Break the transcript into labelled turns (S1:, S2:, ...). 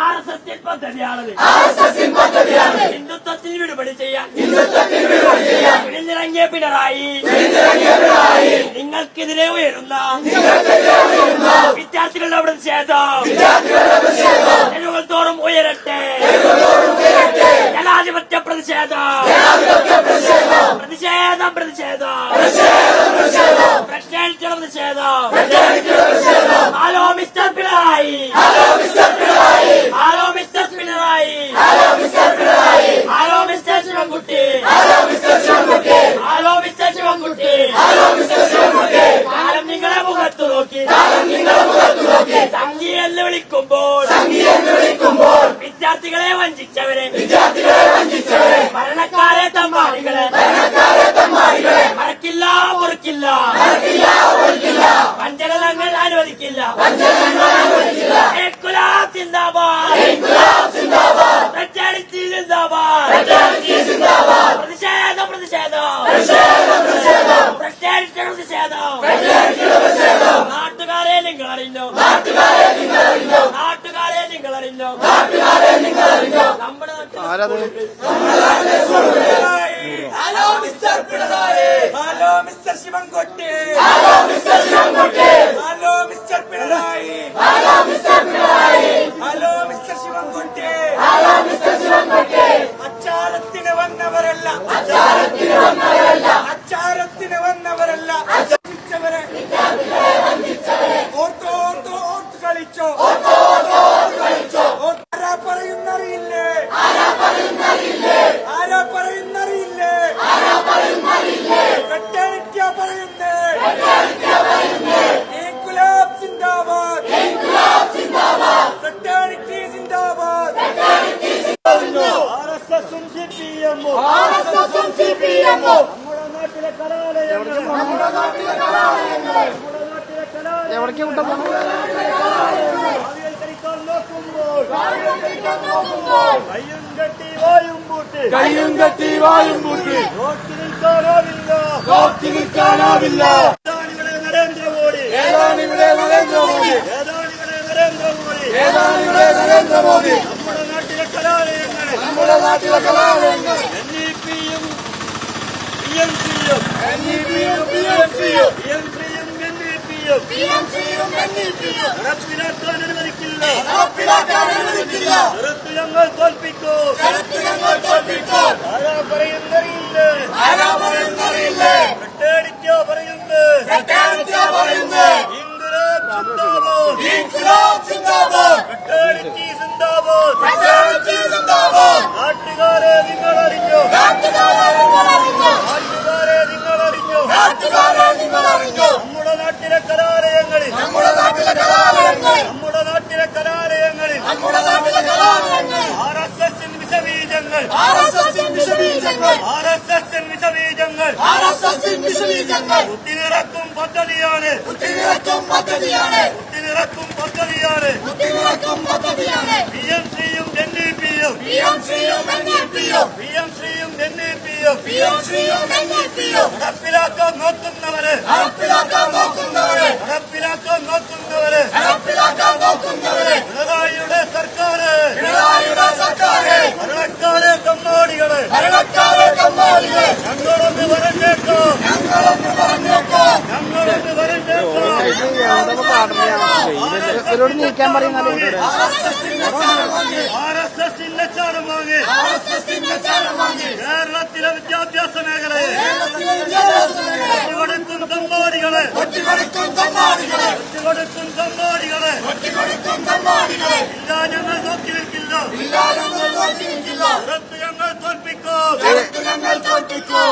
S1: R S S പദ്ധതിയാണത്. ഹിന്ദുത്വത്തിൽ വിടുപടി ചെയ്യാൻ. പിന്നിറങ്ങിയ പിണറായി. നിങ്ങൾക്കെതിരെ ഉയരുന്ന. വിദ്യാർത്ഥികളുടെ പ്രതിഷേധം. തെരുവുകൾ തോറും ഉയരട്ടെ. ജനാധിപത്യ പ്രതിഷേധം. പ്രതിഷേധം. പ്രതിഷേധം പ്രതിഷേധം. Hello mister Pinarayi hello mister Pinarayi hello mister Sivankutty hello mister Sivankutty കാലം നിങ്ങളെ മുഖത്ത് നോക്കി സംഘി എന്ന് വിളിക്കുമ്പോൾ വിദ്യാർത്ഥികളെ വഞ്ചിച്ചവരെ ഭരണക്കാരെ തമ്മാടികളെ മറക്കില്ല മുറിക്കില്ല വഞ്ചനങ്ങൾ അനുവദിക്കില്ല ഗുലാബ് സിന്ദാബാദ് പ്രചാരിച്ച് സിന്ദാബാദ് പ്രതിഷേധം പ്രതിഷേധം. പ്രത്യേകിച്ച് പ്രതിഷേധം. നാട്ടുകാരെ നിങ്ങൾ അറിഞ്ഞോ നാട്ടുകാരെ നിങ്ങൾ അറിഞ്ഞോ നമ്മുടെ
S2: hello mister Pinarayi. Hello mister Sivankutty hello mister Sivankutty hello mister Pinarayi hello mister Pinarayi hello mister Sivankutty hello mister Sivankutty അച്ചാരത്തിന് വന്നവരല്ല അച്ചാരത്തിന് വന്നവരല്ല അച്ചാരത്തിന് വന്നവരല്ല വഞ്ചിച്ചവരെ ഓർത്തോ ഓർത്തോ ഓർത്ത് കളിച്ചോ ഓർത്തോ ഓർത്തോ ഓർത്ത് കളിച്ചോ ആരാ പറയുന്നറിയില്ലേ ആരാ പറയുന്നറിയില്ലേ കെട്ടടിക്കാ പറയുന്നേ ഇൻകുലാബ് സിന്ദാബാദ് കെട്ടടിക്കി സിന്ദാബാദ് ആർഎസ്എസും സിപിഎമ്മും നമ്മുടെ നാട്ടിലെ കലാലയങ്ങൾ നമ്മുടെ നാട്ടിലെ കലാലയങ്ങൾ
S3: എവിടേക്ക് വിട്ടാ?
S2: കയ്യും കെട്ടി വായും പൂട്ടി. കയ്യും കെട്ടി വായും പൂട്ടി നോക്കി നിൽക്കാനാവില്ല നോക്കി നിൽക്കാനാവില്ല ഏതാണിവിടെ നരേന്ദ്രമോദി ഏതാണിവിടെ നരേന്ദ്രമോദി ഏതാണിവിടെ നരേന്ദ്രമോദി ഏതാണിവിടെ നരേന്ദ്രമോദി നമ്മുടെ നാട്ടിലെ കലാലയങ്ങൾ. നമ്മുടെ നാട്ടിലെ കലാലയങ്ങൾ എൻ ഇ പിയും പി എം സിയും എൻ ഇ പിയും പി എം സിയും പി എം സിയും എൻ ഇ പിയും നടപ്പിലാക്കാൻ അനുവദിക്കില്ല നടപ്പിലാക്കാൻ അനുവദിക്കില്ല ചെറുത്ത് ഞങ്ങൾ തോൽപ്പിക്കൂ. ഞങ്ങൾ തോൽപ്പിക്കൂ. ആരാ പറയുന്നറിയില്ലേ? ആരാ പറയുന്നറിയില്ലേ? കെട്ടടിക്കോ പറയുന്നത്. കെട്ടടിക്കോ പറയുന്നത്. ഇൻകുലാബ് സിന്ദാബാദ് ഇൻകുലാബ് സിന്ദാബാദ് കെട്ടടിക്കി സിന്ദാബാദ് കെട്ടടിക്കി സിന്ദാബാദ് നാട്ടുകാരെ നിങ്ങൾ അറിഞ്ഞോ നാട്ടുകാരെ നിങ്ങൾ അറിഞ്ഞോ നാട്ടുകാരെ നിങ്ങൾ അറിഞ്ഞോ നാട്ടുകാരെ നിങ്ങൾ അറിഞ്ഞോ നമ്മുടെ നാട്ടിലെ കലാലയങ്ങളിൽ നമ്മുടെ നാട്ടിലെ കലാലയങ്ങളിൽ നമ്മുടെ നാട്ടിലെ കലാലയങ്ങളിൽ നമ്മുടെ നാട്ടിലെ കലാലയങ്ങളിൽ ആർ എസ് എസ് വിഷബീജങ്ങൾ ആർ എസ് എസ് വിഷബീജങ്ങൾ ആർ എസ് എസ് വിഷബീജങ്ങൾ ആർ എസ് എസ് വിഷബീജങ്ങൾ കുത്തിനിറക്കും പദ്ധതിയാണ്. കുത്തിനിറക്കും പദ്ധതിയാണ്. കുത്തിനിറക്കും പദ്ധതിയാണ്. കുത്തിനിറക്കും പദ്ധതിയാണ്. പി എം സിയും എൻ ഇ പിയും. പി എം സിയും എൻ ഇ പിയും. പി എം സിയും എൻ ഇ പിയും. പി എം സിയും എൻ ഇ പിയും. നടപ്പിലാക്കാൻ നോക്കുന്നവര്
S3: ഇവരോട് നീക്കാൻ പറയുന്നത്
S2: ആർ എസ് എസിന്റെ ചാരം വാങ്ങി കേരളത്തിലെ വിദ്യാഭ്യാസ മേഖലയെ ഒറ്റുകൊടുക്കും തമ്മാടികളെ ഒറ്റുകൊടുക്കും തമ്മാടികളെ ഇല്ല ഞങ്ങൾ നോക്കി നിൽക്കില്ല. പുറത്ത് ഞങ്ങൾ തോൽപ്പിക്കും.